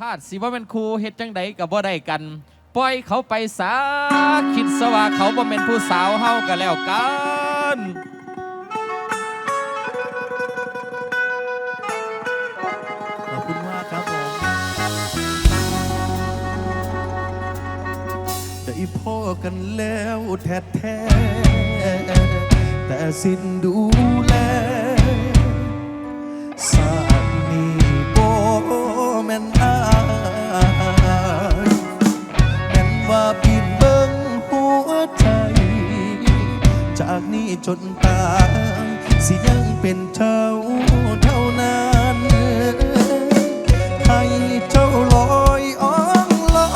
คาสิว่าเป็นครูเฮ็ดจังใดกับบ่ได้กัน ปล่อยเขาไปซาคิดซะว่าเขาบ่เป็นผู้สาวเฮาก็แล้วกันขอบคุณมากครับผมได้พ่อกันแล้วแท้แท้ๆแต่สิ้นดูแล จนตาสิยังเป็นเจ้าเท่านั้นให้เจ้าลอยอ่องลอ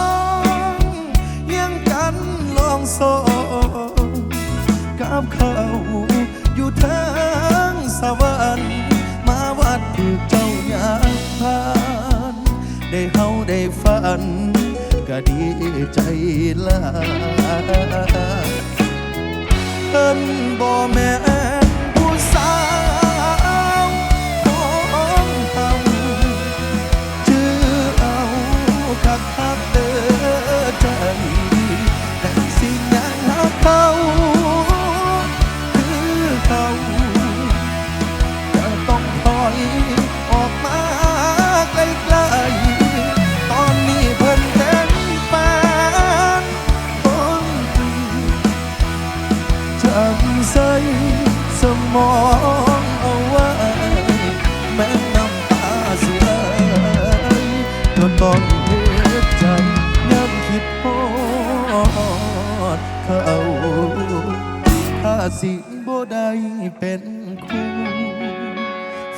งยังกันลองโซกับเขาอยู่ทางสวรรค์มาวัดถือเจ้าอยากผ่านได้เฮาได้ฝันก็ดีใจลาย นบ่แม่ ต้องเห็นใจย้ำคิดพอดเขาถ้าสิบ่ได้เป็นคู่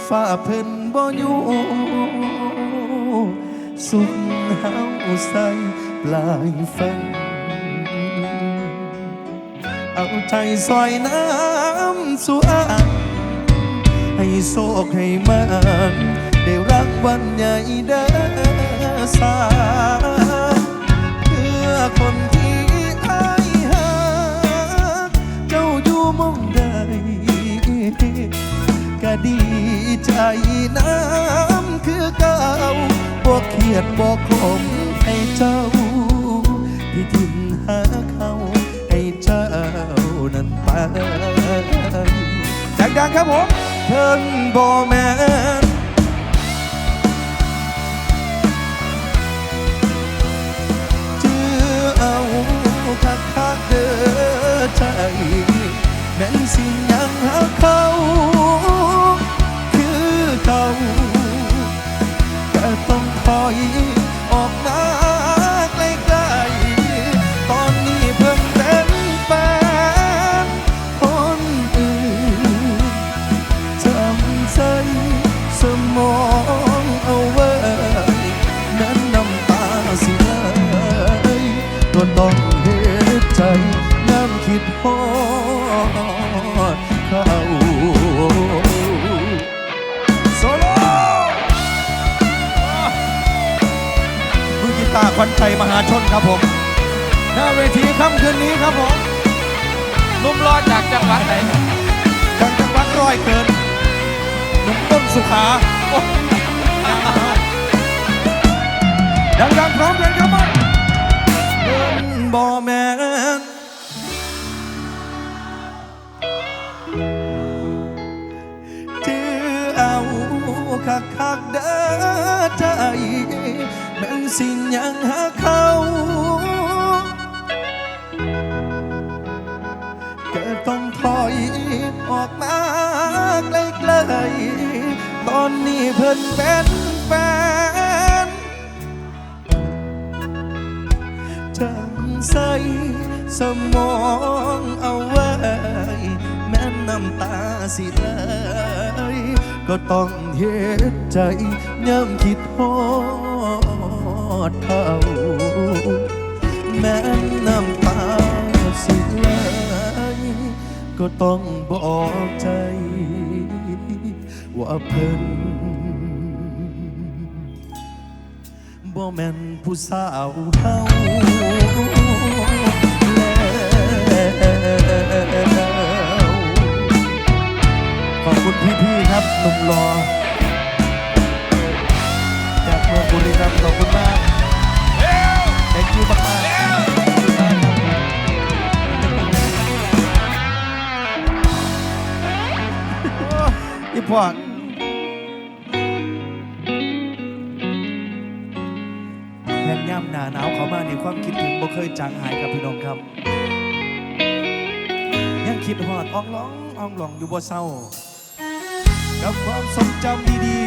ฝ้าเพิ่นบ่อยู่สุขเฮาใส่ปลายฟังเอาใจซอยน้ำสุอานให้โศกให้มันได้รักวันใหญ่เด้ สา เพื่อคนที่อายหา เจ้าอยู่มองใดก็ดีใจน้ำคือเก่าบอกเขียดบอกขมให้เจ้า ที่ทิ้งหาเขาให้เจ้านั้นไปดังๆครับผมเพิ่นบ่แม่น แเพิ่นบ่แม่นผู้สาวเฮาขอบคุณพี่ๆครับหนุ่มรอจากเมืองบุรีรัมย์ขอบคุณมาก thank you มากๆอีพวก ความคิดถึงบ่เคยจางหายครับพี่น้องครับ ยังคิดหอดอ่องร้องอ่องหลองอยู่บ่เศร้า กับความทรงจำดี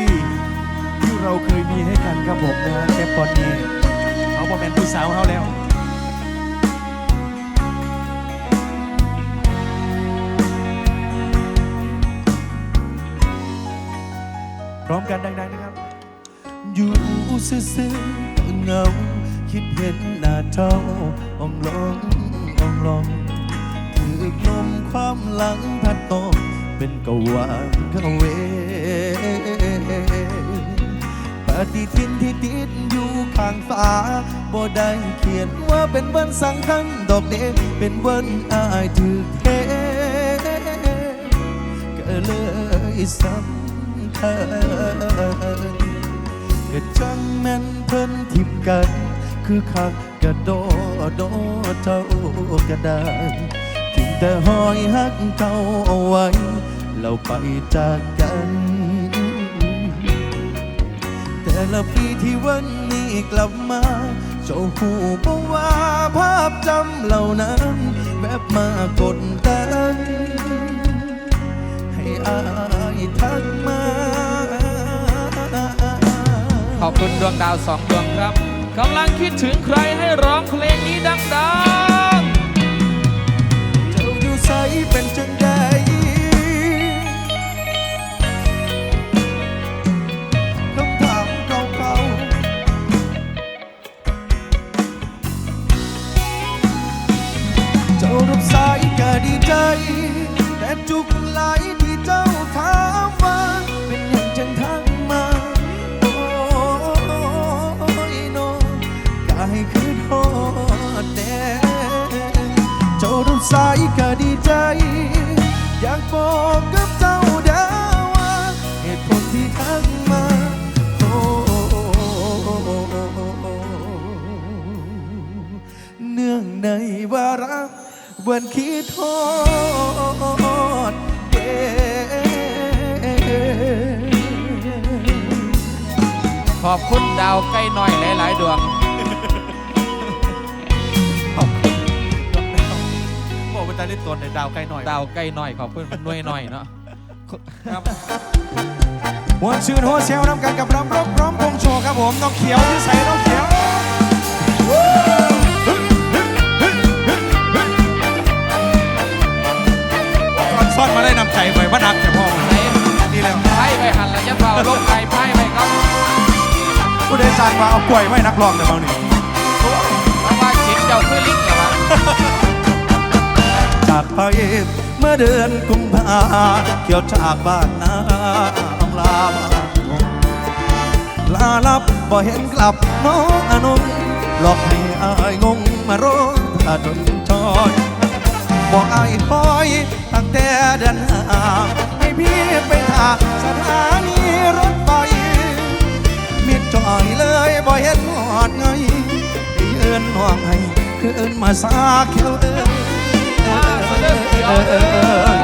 ๆ ที่เราเคยมีให้กันครับผมนะฮะแต่ตอนนี้เขาบ่แม่นผู้สาวเขาแล้วพร้อมกันดังๆนะครับ อยู่ซื่อๆเงา คิดเห็นหน้าเจ้าอ่องลองอ่องลองถือลมความหลังพัดตกเป็นกวางเข้าเวปฏิทินที่ติดอยู่ข้างฟ้าบ่ได้เขียนว่าเป็นวันสังคัญดอกเดเป็นวันอายถือเทก็เลยสำคัญก็จังแม่นเพิ่นทิมกัน คือคักกระโดดโดดเท่ากระดานถึงแต่หอยหักเก่าเอาไว้ เราไปจากกัน แต่ละปีที่วันนี้กลับมาเจ้าหูบอกว่าภาพจำเหล่านั้นแบบมากดดันให้อายทักมา ขอบคุณดวงดาวสองดวงครับ กำลังคิดถึงใครให้ร้องเพลงนี้ดังๆ เจ้าอยู่ใสเป็นจังใดคำถามเก่าๆ เจ้ารับสายก็ดีใจ แต่จุกไหลที่เสายก็ดีใจ อยากบอกกับเจ้าด้อว่าเหตุผลที่ทักมาโอ้เนื่องในวาระวันคิดทษเด้ๆขอบคุณดาวใกล้หน้อยหลาย ๆ ดวง เล่นตัวในดาวใกลหน่อยดาวใกล้น้อยขอบคุณมันน้อยหน่อยเนาะครับหัวชื่นหัวเซลนำกันกับรำรบพร้อมพงโชว์ครับผมน้องเขียวที่ใส่น้องเขียวก่อนซ่อนมาได้นำใจไปว่านักแต่พ่อมันนี่แหละไพ่ไปหันระยะเบาลงไปไพ่ไปครับผู้ใดสั่งมาเอากล้วยไว้นักร้องแต่เบาหนึ่งแล้วว่าชิดเจ้าคือลิงเหรอวะจา ไปเมื่อเดือนกุมภาเกี่ยวจากบ้านนาอำลาบลาลับบ่เห็นกลับน้องอนงหลอกให้อายงงมาร้องถ้าจนชอยบอกอายคอยตั้งแต่เดือนห้าให้พี่ไปทาสถานีรถไฟมิดจอยเลยบ่เห็นหอดไงได้ยืนห่วงให้คืนมาสาเขียวเอ้ยเอ้ย เอ้ยเอ้ยเอ้ย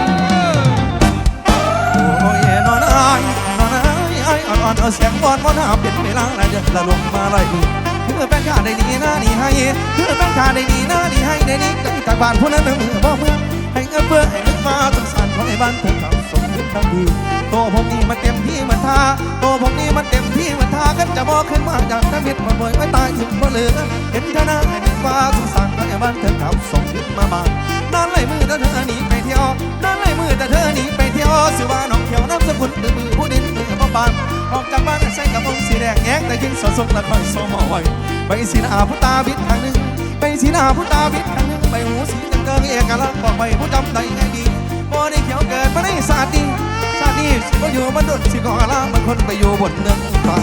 โอ้ยนนอายนอนอายอายอ่อนอ่อเอาเสียงบอลบอลหาเป็นเวลาละเดือนละลงมาไล่เพื่อเป็นข้าได้ดีหน้าดีให้เพื่อเป็นข้าได้ดีหน้าดีให้ได้ดีได้ตาบ้านผู้นั้นเมือบ่เมื่อให้เงินเพื่อให้นึกมาสงสารขอให้บ้านเธอเขาสมขึ้นทันทีโตผมนี่มันเต็มที่มือนท่าโตผมนี่มันเต็มที่มือนท่ากันจะบอกขึ้นมาจากน้ำมิดมาบ่อยไม่ตายถึงบ่เหลือเห็นเธอหน้าให้นึกว่าสงสารขอให้บ้านเธอเขาสมขึ้นมาบ้าน แต่เธอหนีไปเที่ยวนอนไหลมือแต่เธอหนีไปเที่ยวสิว่าน้องเขียวน้ำสกุลมือมือผู้ดินมือบ่บานออกจากบ้านใส่กระโปรงสีแดงแงกแต่กินสดสดละคอยโซมอไว้ไปสีหน้าผู้ตาบิดทางหนึ่งไปสีหน้าผู้ตาบิดทางหนึ่งไปหูสีจังเกิงเอกลักษณ์บอกไปผู้จำได้ไงดีบ่ได้เขียวเกิดมาในศาสตร์นี้ชาตินี้สิบ่อยู่มันดุดสิกอลามันคนไปอยู่บนเนืองฟ้า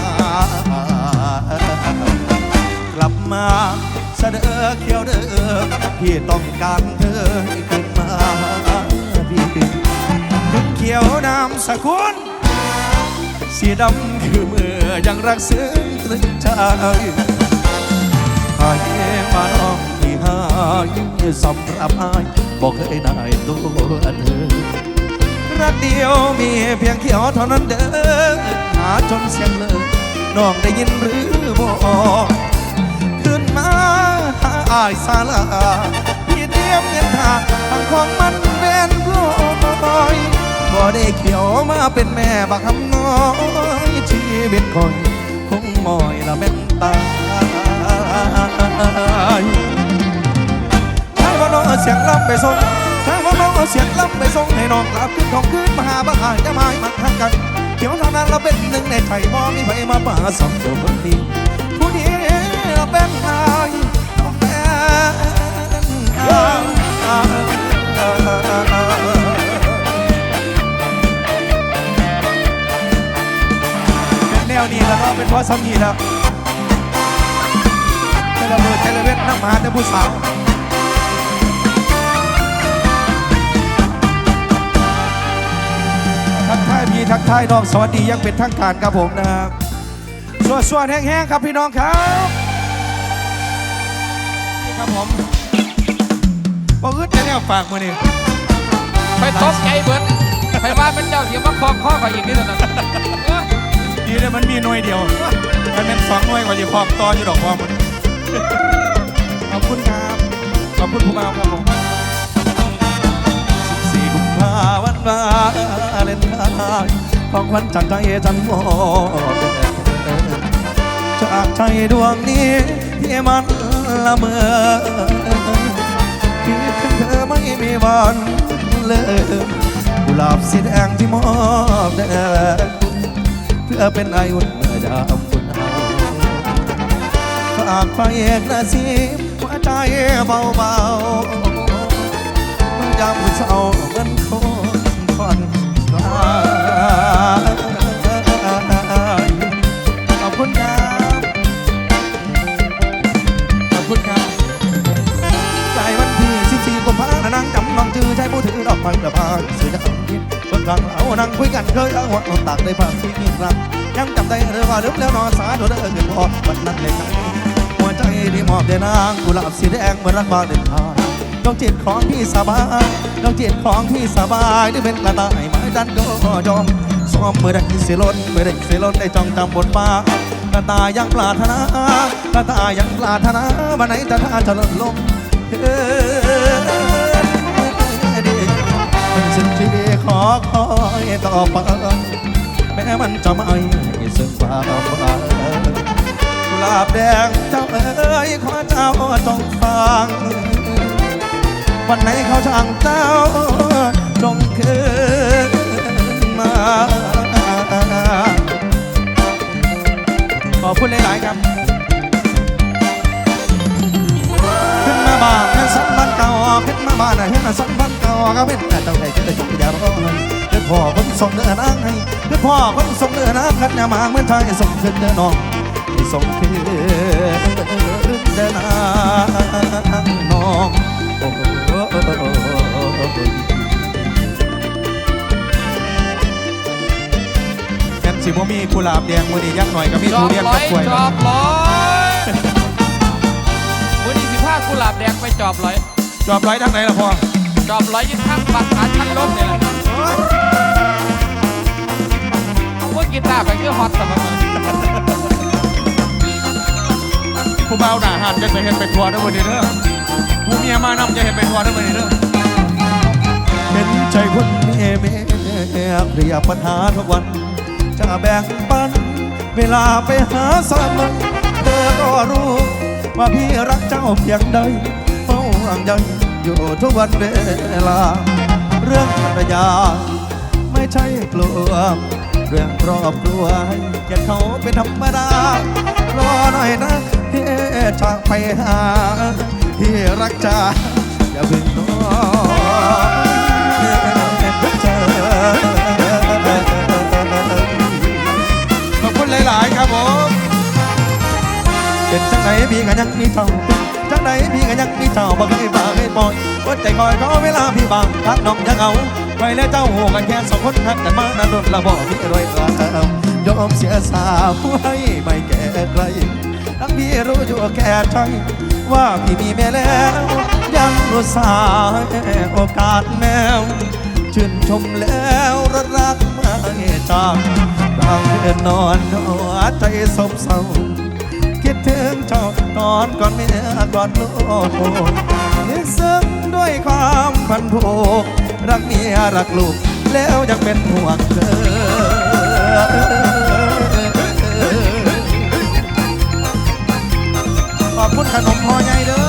กลับมาเสดอเขียวเด้อพี่ต้องการเธอให้ขึ้น พี่ถึงเขียวนามสกุลสีดำคือเมื่อยังรักซึ้งตรึงใจหายมาน้องที่หายสำหรับอายบอกเคยได้ตัวเธอรักเดียวมีเพียงเขียวเท่านั้นเด้อหาจนเสียงเลยน้องได้ยินหรือบ่ขึ้นมาหาอายสาล เขียวมาเป็นแม่บักคำน้อยชีวิตคอยคงมอยละเป็นตายใช้ว่าน้องเอาเสียงลำไปส่งใช้ว่าน้องเอาเสียงลำไปส่งให้น้องกลับขึ้นของขึ้นมาหาบ้าหายจะมาให้มันทักกันเดี๋ยวเท่านั้นเราเป็นหนึ่งในใจบ่มีใครมาป่าสองตัวคนนี้ผู้นี้เราเป็นอายเป็นอาย แนวนี้แล้วก็เป็นเพราะสามีแล้วเทเลเบิร์ดเทเลเวทนักมหาแต่ผู้สาวทักทายพี่ทักทายน้องสวัสดียังเป็นทางการครับผมนะครับสวดสวดแห้งๆครับพี่น้องครับครับผมบ่อึดจะแนวฝากมือนี่ไปตกใจเบิดไปว่าเป็นเจ้าเสียมาคลองข้อไปอีกนิดหนึง ดีเลยมันมีหน่วยเดียวมันเป็นสองหน่วยกว่าจะครอบต่ออยู่ดอกความมันขอบคุณครับ ขอบคุณผู้มาครับผม14กุมภาวันวาเลนไทน์ของขวัญจากใจจันมอจากใจดวงนี้ที่มันละเมอคิดถึงเธอไม่มีวันเลยกุหลาบสีแดงที่มอบแด่ พื่อเป็นไออุ่นเมื่อยามคุณเอาฝากไปเอกนาซีหัวใจเบาๆยามผู้เศร้าเงินคนผ่ เคยเอาหัวเอาตักได้ภาพที่มีรักยังจำได้หรือว่าลืมแล้วนอนสาโดนเอิญพอวันนั้นเลยครับหัวใจที่มอบแด่นางกุหลาบสีแดงเหมือนรักบางเด่นทางดวงจิตของพี่สบายดวงจิตของพี่สบายได้เป็นกระต่ายไม้ดันก็ยอมซ้อมเมื่อได้เสิล้นเมื่อได้เสิล้นได้จองจำบทบาทกระต่ายยังปรารถนากระต่ายยังปรารถนาวันไหนจะท่าจะลดลงเป็นสิ่งที่ ขอคอยต่อไปแม้มันจะไม่ซึ่งความฝันกุหลาบแดงเจ้าเอ๋ยขอเจ้าจงฟัง วันไหนเขาช่างเจ้าจงคืนมาขอบคุณหลายๆครับ ขึ้นมาบ้านนั้นสันบ้านเก่าขึ้นมาบ้านนั้นเห็นสันบ้าน เก่าก็เป็นแต่เจ้าใดจะได้จงอย่ารอเกิดพ่อคนส่งเนื้อนางให้เกิดพ่อคนส่งเนื้อนางกันอย่ามาเหมือนไทยส่งขึ้นเนื้อน้องให้ส่งขึ้นเดินนางน้องโอ้โหสิบ่มีกุหลาบแดงมือนี้ยักหน่อยก็มีทุเรียนกับกล้วยจอบร้อยวันนี้สิพากุหลาบแดงไปจอบร้อย จอบไรทางไหนล่ะพ่อ จอบร้อยยึดข้างบักขาชั้นลมเนี่ยแหละพวกกีตาร์ไปคือฮอตสมัยผู้เบาหน้าหันจะเห็นไปทัวร์ด้วยวันนี้เด้อผู้เมียมานำจะเห็นไปทัวร์ด้วยวันนี้เด้อเห็นใจคนเมียเมียเรียบปัญหาทุกวัน จะแบ่งปัน เวลาไปหาสามันเธอก็รู้ ว่าพี่รักเจ้าเพียงใดเฝ้าห่วงใย อยู่ทุกวันเวลา เรื่องภรรยา ไม่ใช่กลัว เรื่องครอบครัวให้เกียรติเขาเป็นธรรมดารอหน่อยนะพี่จะไปหาพี่รักจ้าอย่าเพึ่งนอยเจอขอบคุณหลายๆครับผมเป็นจังไหนพี่ก็ยังมีเท่าจังไหนพี่ก็ยังมีเท่าบ่เคยบ่าเค ปล่อยว่าใจคอยขอเวลาพี่บางทักน้องยังเอาไว้แล้วเจ้าหูกันแค่สองคนทักกันมานานนละบอกพี่รวยกว่ายอมเสียสาวให้ไม่แก่ใครทั้งพี่รู้อยู่แก่ใจว่าพี่มีแม่แล้ว ยังรู้สาห์โอกาสแมวชื่นชมแล้วรักไม่จางบางเดือนนอนหัวใจสบเศร้า คิดถึงเจ้าตอนก่อนเมียก่อนลูกนึกซึ้งด้วยความพันผูกรักเมียรักลูก แล้วยังเป็นห่วงเธอขอบคุณขนมพอใหญ่เด้อ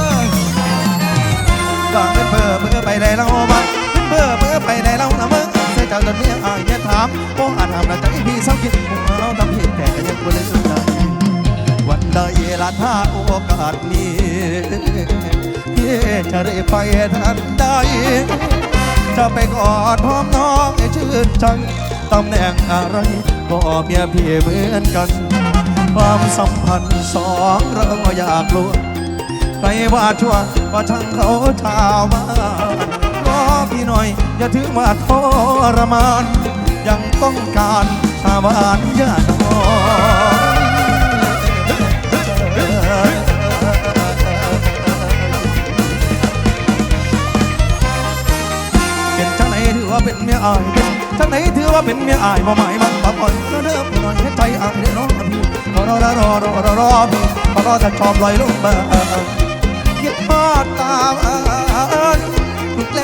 ก่อนเป็นเบอร์เบอร์ไปได้แล้วบ้างเป็นเบอร์เบอร์ไปได้แล้วนะมึงเสียเจ้าจนเมียอายเนี่ยถามโอ้อาจทำละใจพี่เศร้าคิดหัวเอาทำผิดแต่ก็ยังบ่ลืมได้ วันใดละถ้าโอกาสนี้พี่จะได้ไปทันใด จะไปกอดหอมน้องให้ชื่นใจตำแหน่งอะไรก็เมียพี่เหมือนกัน ความสัมพันธ์สองเราอยากรู้ใครว่าชั่วก็ช่างเขาชาวบ้านรอพี่หน่อย อย่าถือว่าทรมาน ยังต้องการชาวบ้านย่า เป็นเมียอายเป็นจังไหนถือว่าเป็นเมียอายบ่หมายมันบ่ปล่อยก็เด้อหน่อยให้ใจอางเด้อน้องพี่รอรอรอรอรอรอพี่รอรอจะชอบลอยลงมาคิดทอดตามอ่านทุกแร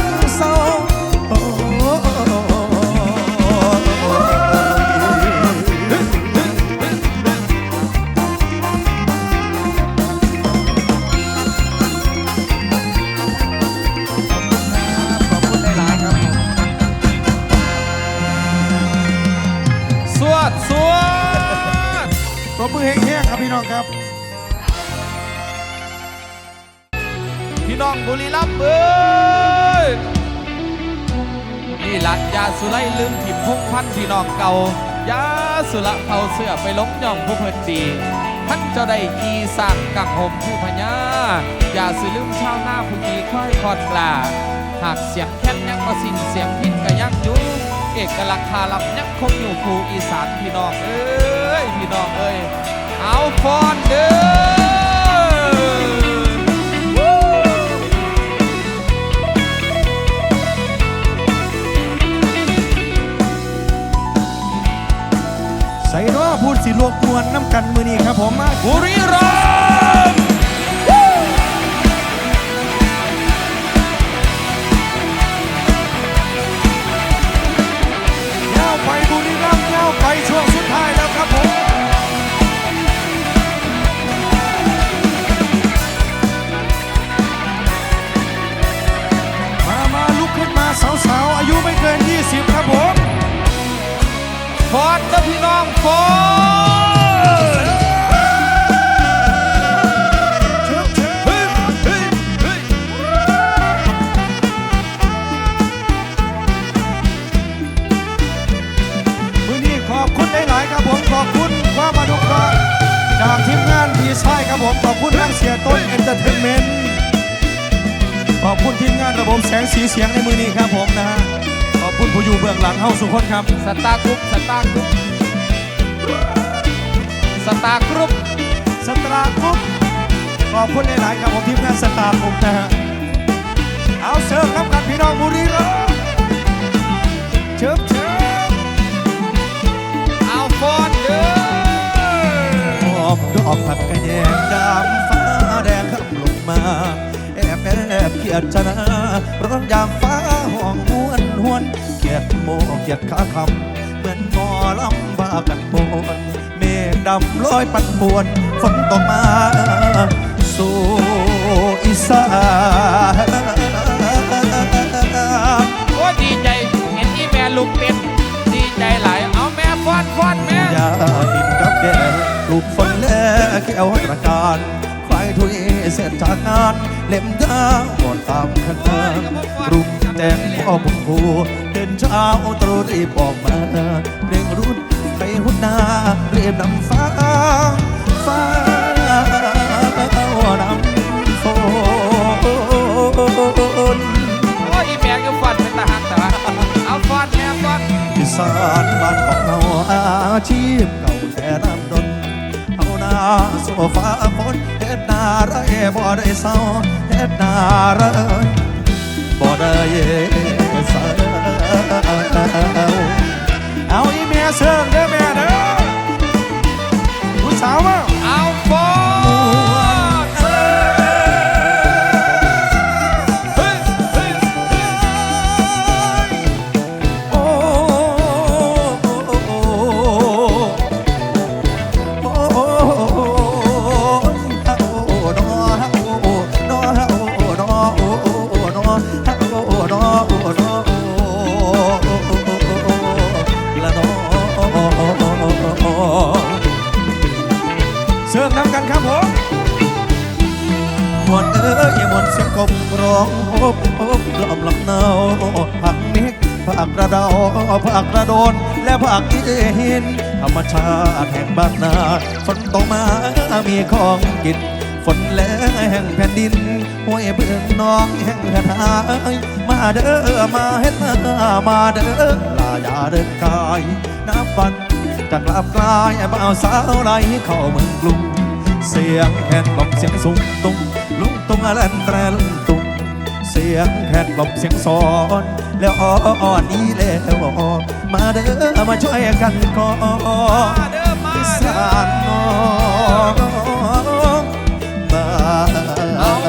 งเศร้า บุรีรัมย์เอ้ยนี่หลักยาสุไลลืมถิ่มพงพันธีน้องเก่ายาสุละเอาเสื้อไปลงย่องผู้เพิ่นดีท่านเจ้าได้ขี่สร้างกังหมผู้พญาอย่าสิลืมชาวนาผู้ดีค่อยคอดกลาหากเสียงแค้นยังบ่สิ้นเสียงพินก็ยังอยู่เอกลักษณ์คาลับยังคงอยู่คู่อีสานพี่น้องเอ้ยพี่น้องเอ้ยเอาฟอนเด้อ ส่น้อพูดสิลวกมวนน้ำกันมือนี้ครับผมมาบุรีรัม อนเด้อพี่น้องฟอนมือนี้ขอบคุณหลายๆครับผมขอบคุณความอนุเคราจากทีมงานพีชายครับผมขอบคุณทางเสียต้นเอนเตอร์เทนเมนต์ขอบคุณทีมงานระบบแสงสีเสียงในมือนี้ครับผมนะฮะ คุณผู้อยู่เบื้องหลังเฮาสุขคนครับ สตาร์กรุ๊ปสตาร์กรุ๊ปสตาร์กรุ๊ปสตราคุปขอบคุณหลาย ๆ ครับผมทีมงานสตาร์คุปนะฮะ เอาเสิร์ฟครับกันพี่น้องบุรีรัมย์เชิบเชิบเอาฟอนเด้อหอบดอกผัดกระแยงดำฟ้าแดงขับลงมา แอบแอบเกียดชนะร้องยามฟ้าห่ วงหวนหวนเกียดโมเกียดขาคำเหมือนหมอลำบ้ากันโบนเมฆดำลอยปั่นป่วนฝนตกมาสู่อีสานโอ้ดีใจเห็นที่แม่ลูกเต้นดีใจหลายเอาแม่ฟอนฟอนแม่ยาดินกับแกปลูกฝนและแก้วตระการควายทุยเสร็จจากงานเล่มยาวหมดตามคณะรุ่ง แจ้งพ่อบุญผูเดินเช้าตรู่รีบออกมาเร่งรุ่นไปหุ่นหน้าเรียบนำฟ้า ฟ้านำฝนโอ้ยแม่ก็ฟอนเป็นตาหักตาเอาฟอนแม่ฟอนอีสานบ้านของเราอาชีพเก่าแต่น้ำดนเอาหน้าโซฟ้าฝนเฮ็ดนาไรบ่ได้เศร้าเฮ็ดนาไร ได้สาวเอาอีเมียเสิร์งเด้อแม่เด้อผู้สาวมา แห่งบ้านนา ฝนตกมามีของกิน ฝนแล้งแห่งแผ่นดินห้วยเบื้องน้องแห่งกระทายมาเด้อมาเฮ็ดนามาเด้อลายาเดินกายน้ำปันจากลาบกลายบ่าวสาวไหลเข้าเมืองกรุงเสียงแคนบอกเสียงสูงตุ้งลุงตุ้งอะไรแตรลุงตุ้งเสียงแคนบอกเสียงสอนแล้วอ่อนนี้แล้วอ่อนมาเด้อมาช่วยกันก่อนาเด้อมาอีเด้สานน้อง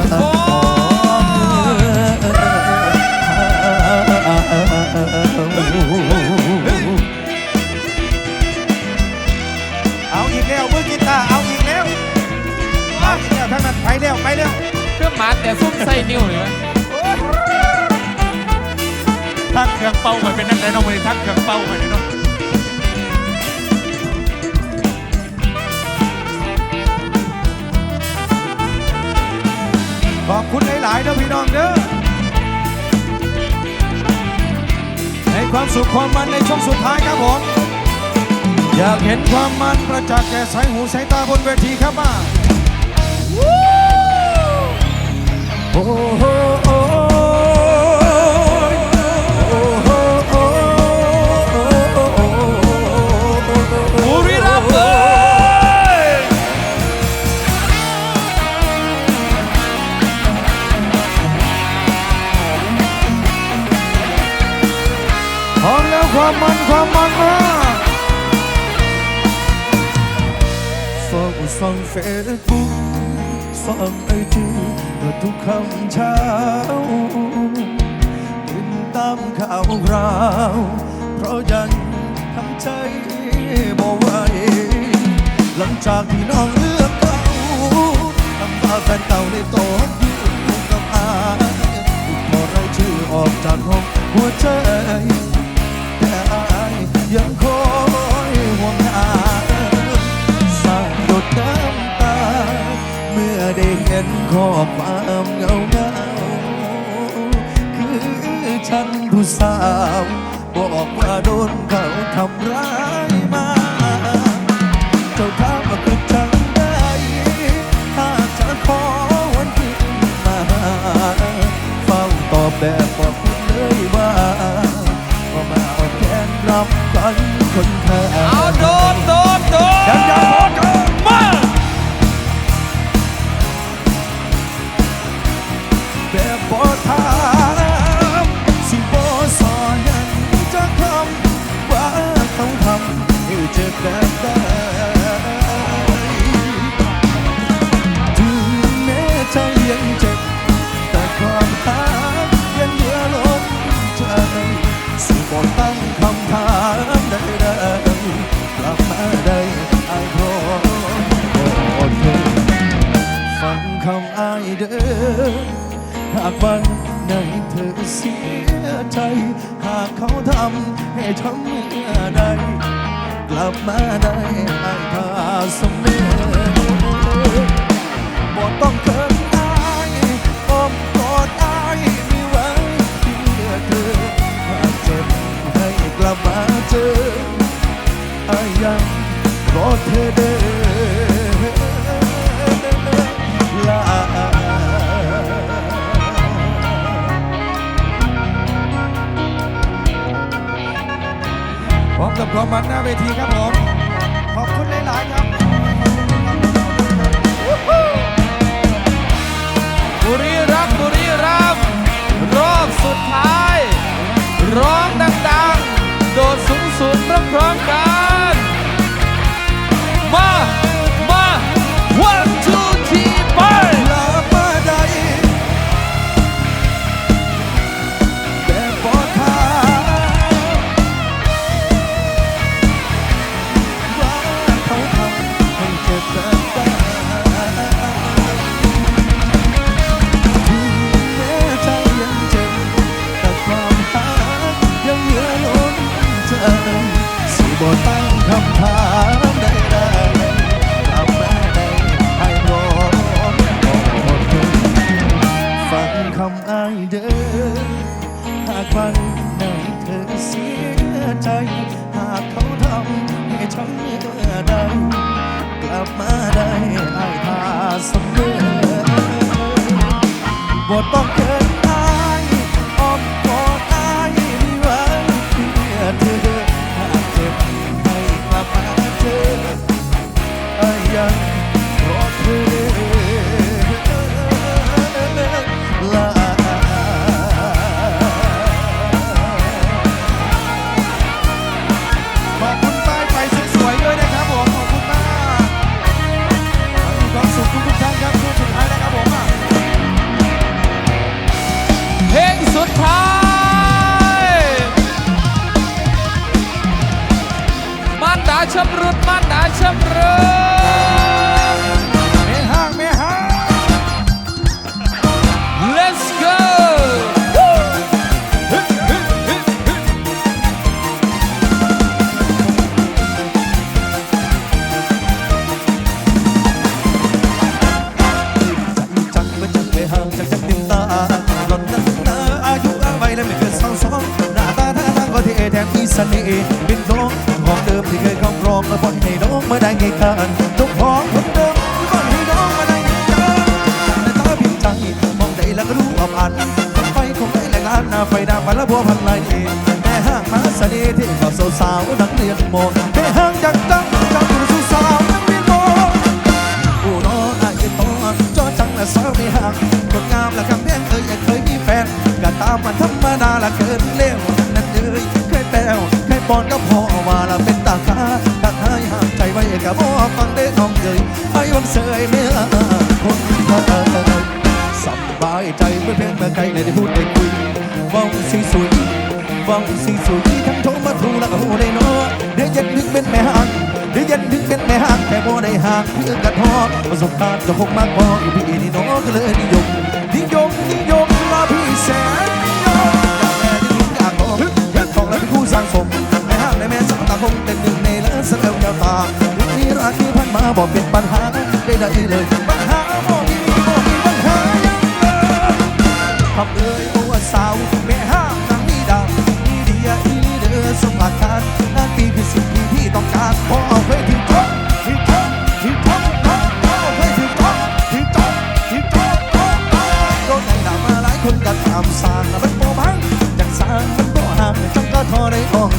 เอาอีกแล้วมือกีตาร์เอาอีกแล้วเอาอีกแล้วทั้งนั้นไปแล้วไปแล้วเครื่องหมาแต่ซุ่มใส่นิ้วเลยไหมทักเครื่องเป่าไปเป็นนั่นเลยน้องมือทักเครื่องเป่าไปเลยเนาะ ขอบคุณหลายๆเด้อพี่น้องเด้อในความสุขความมันในช่วงสุดท้ายครับผม อยากเห็นความมันประจักษ์แก่สายหูสายตาบนเวทีครับมาโอ้โห จากที่น้องเลือกเขาทำว่าแฟนเก่าได้ตกอยู่กับอายพอไรชื่อออกจากห้องหัวใจแต่อายยังคอยห่วงหาสาดหยดน้ำตา เมื่อได้เห็นข้อความเงาเงาคือฉันผู้สาวบอกว่าโดนเขาทำร้าย เจ้าถามว่าคือจังได้ถ้าจะขอวันที่มาเฝ้าตอบแบบบอกคุณเลยว่า ก็มาเอาแขนรับกันคนเธอากวันไหนเธอเสียใจ หากเขาทำให้ทำเมื่อใดกลับมาได้ไอ้พาเสมอบ่ต้องเกินอายอมกอดอายมีไว้เพื่อเธอหากเจ็บให้กลับมาเจออายยังรอเธอเด้อ รองมันหน้าเวทีครับผม ขอบคุณหลาย ๆ ครับบุรีรัมบุรีรัมรอบสุดท้าย ร้องดัง ๆ โดดสูงสุดพร้อม ๆ กัน แถมมีเสน่ห์เป็นน้องของเดิมที่เคยครอบครองและปล่อยให้น้องมาได้ไงกันเจ้าของคนเดิมที่ปล่อยให้น้องมาได้ไงกันในตาพิมพ์ใจมองใดแล้วก็รู้ว่าผ่านไฟคงได้แรงงานหน้าไฟดำมาแล้วบัวพันลายเองแม่ห้างมาเสน่ห์ที่กับสาวๆนักเรียนโมแม่ห้างจากจังจากสู่สาวนักเรียนโมผู้น้องอายุโตจอจังและสาวไม่ห่างคนงามและคำแพงเอ่ยยังเคยมีแฟนก็ตามมาธรรมดาละเกินเลี้ยว ปอนก็พอว่าละเป็นตาคาตัดให้ห่างใจไว้กับบ่ฟังได้น้องเอ่ยไอ้วังเสยเมื่อคนเธอสบายใจเมื่อเพียงเมื่อไกลเลยได้พูดได้คุยวังสีสวยวังสีสวยทั้งโทรมาทูแล้วก็หูได้เนาะเดี๋ยวยันนึกเป็นแม่ห่างหรือยันถึงเป็นแม่ห่างแต่บ่ได้ห่างเพื่อกระทอประสบการณ์ก็คงมากพออยู่พี่นี่น้องก็เลยนิยมนิยมนิยมลาพี่แสนนิยมอยากแม่ที่ยิ้มอยากทองอยากทองและเป็นคู่สร้างสม ม่ห่างแม่สตาคงเป็นหนึ่งในเลิศเสลแกวตาลูกนี้รักที่พันมาบอกเป็นปัญหาได้ได้เลยปัญหาบ่มีบ่มีปัญหายังเลยคำเอ่ยโอ้ว่าสาวแม่ห้างนางนี่ดาวนี่เดีอะอีลีเดอร์สมอาการนั่นปีคือสิ่งที่พี่ต้องการพอเอาไปถึงท็อปถึงท็องท็อปท็อปพอเอาไปถึงท็อปถึงท็องท็อปท็อปท็อปโดนไอ้ด่ามาหลายคนก็ตามสร้างมันโปพังจากสร้างมันก็ห่างจังก็ทอได้ออก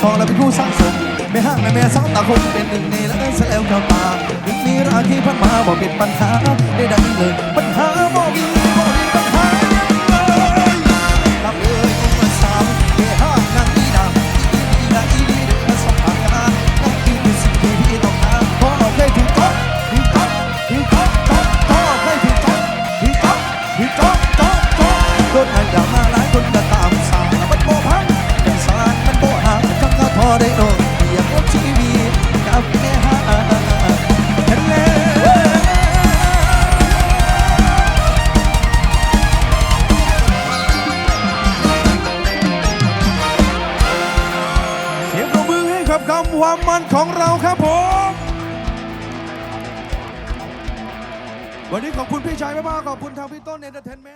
ทอยากชองและเป็นผู้สร้างสมไม่ห่างแม่แม่สองตาคงเป็นหนึ่งในและเซลแก้าตาหนึ่งนี้ราที่พันมาบอกเป็นปัญหาได้ดังเลยปัญหาบอก มันของเราครับผม วันนี้ขอบคุณพี่ชายมากๆขอบคุณทางพี่ต้นเอนเตอร์เทนเมน